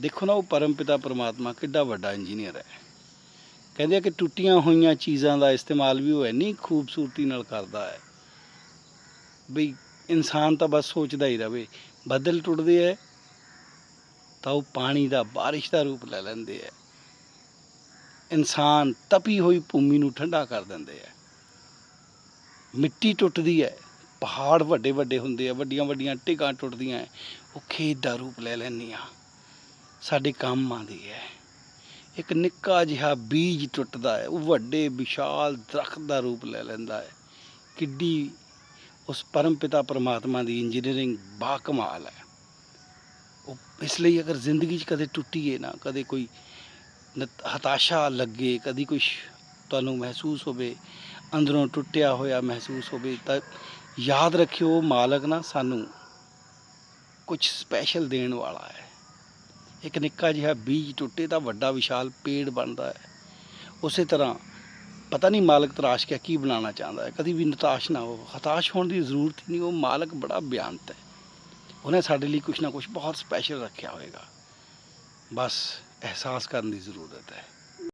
ਦੇਖੋ ਨਾ ਉਹ ਪਰਮਪਿਤਾ ਪਰਮਾਤਮਾ ਕਿੱਡਾ ਵੱਡਾ ਇੰਜੀਨੀਅਰ ਹੈ। ਕਹਿੰਦੇ ਆ ਕਿ ਟੁੱਟੀਆਂ ਹੋਈਆਂ ਚੀਜ਼ਾਂ ਦਾ ਇਸਤੇਮਾਲ ਵੀ ਉਹ ਇੰਨੀ ਖੂਬਸੂਰਤੀ ਨਾਲ ਕਰਦਾ ਹੈ ਬਈ ਇਨਸਾਨ ਤਾਂ ਬਸ ਸੋਚਦਾ ਹੀ ਰਵੇ ਬੱਦਲ ਟੁੱਟਦੇ ਐ ਤਾਂ ਉਹ ਪਾਣੀ ਦਾ ਬਾਰਿਸ਼ ਦਾ ਰੂਪ ਲੈ ਲੈਂਦੇ ਐ ਇਨਸਾਨ ਤਪੀ ਹੋਈ ਭੂਮੀ ਨੂੰ ਠੰਡਾ ਕਰ ਦਿੰਦੇ ਐ ਮਿੱਟੀ ਟੁੱਟਦੀ ਹੈ ਪਹਾੜ ਵੱਡੇ ਵੱਡੇ ਹੁੰਦੇ ਆ ਵੱਡੀਆਂ ਵੱਡੀਆਂ ਢਿੱਗਾਂ ਟੁੱਟਦੀਆਂ ਹੈ, ਉਹ ਖੇਤ ਦਾ ਰੂਪ ਲੈ ਲੈਂਦੀਆਂ। ਸਾਡੇ ਕੰਮ ਆਉਂਦੀ ਹੈ। ਇੱਕ ਨਿੱਕਾ ਜਿਹਾ ਬੀਜ ਟੁੱਟਦਾ ਹੈ, ਉਹ ਵੱਡੇ ਵਿਸ਼ਾਲ ਦਰਖਤ ਦਾ ਰੂਪ ਲੈ ਲੈਂਦਾ ਹੈ। ਕਿੱਡੀ ਉਸ ਪਰਮਪਿਤਾ ਪਰਮਾਤਮਾ ਦੀ ਇੰਜੀਨੀਅਰਿੰਗ ਬਾ ਕਮਾਲ ਹੈ। ਉਹ ਇਸ ਲਈ ਅਗਰ ਜ਼ਿੰਦਗੀ 'ਚ ਕਦੇ ਟੁੱਟੀਏ ਨਾ, ਕਦੇ ਕੋਈ ਨਤ- ਹਤਾਸ਼ਾ ਲੱਗੇ, ਕਦੀ ਕੁਝ ਤੁਹਾਨੂੰ ਮਹਿਸੂਸ ਹੋਵੇ, ਅੰਦਰੋਂ ਟੁੱਟਿਆ ਹੋਇਆ ਮਹਿਸੂਸ ਹੋਵੇ, ਤਾਂ ਯਾਦ ਰੱਖਿਓ, ਮਾਲਕ ਨਾ ਸਾਨੂੰ ਕੁਝ ਸਪੈਸ਼ਲ ਦੇਣ ਵਾਲਾ ਹੈ। ਇੱਕ ਨਿੱਕਾ ਜਿਹਾ ਬੀਜ ਟੁੱਟੇ ਤਾਂ ਵੱਡਾ ਵਿਸ਼ਾਲ ਪੇੜ ਬਣਦਾ ਹੈ। ਉਸੇ ਤਰ੍ਹਾਂ ਪਤਾ ਨਹੀਂ ਮਾਲਕ ਤਰਾਸ਼ ਕੇ ਕੀ ਬਣਾਉਣਾ ਚਾਹੁੰਦਾ ਹੈ। ਕਦੀ ਵੀ ਨਿਤਾਸ਼ ਨਾ ਹੋ ਹਤਾਸ਼ ਹੋਣ ਦੀ ਜ਼ਰੂਰਤ ਹੀ ਨਹੀਂ, ਉਹ ਮਾਲਕ ਬੜਾ ਬਿਆਨਤ ਹੈ। ਉਹਨੇ ਸਾਡੇ ਲਈ ਕੁਝ ਨਾ ਕੁਝ ਬਹੁਤ ਸਪੈਸ਼ਲ ਰੱਖਿਆ ਹੋਵੇਗਾ ਬਸ ਅਹਿਸਾਸ ਕਰਨ ਦੀ ਜ਼ਰੂਰਤ ਹੈ।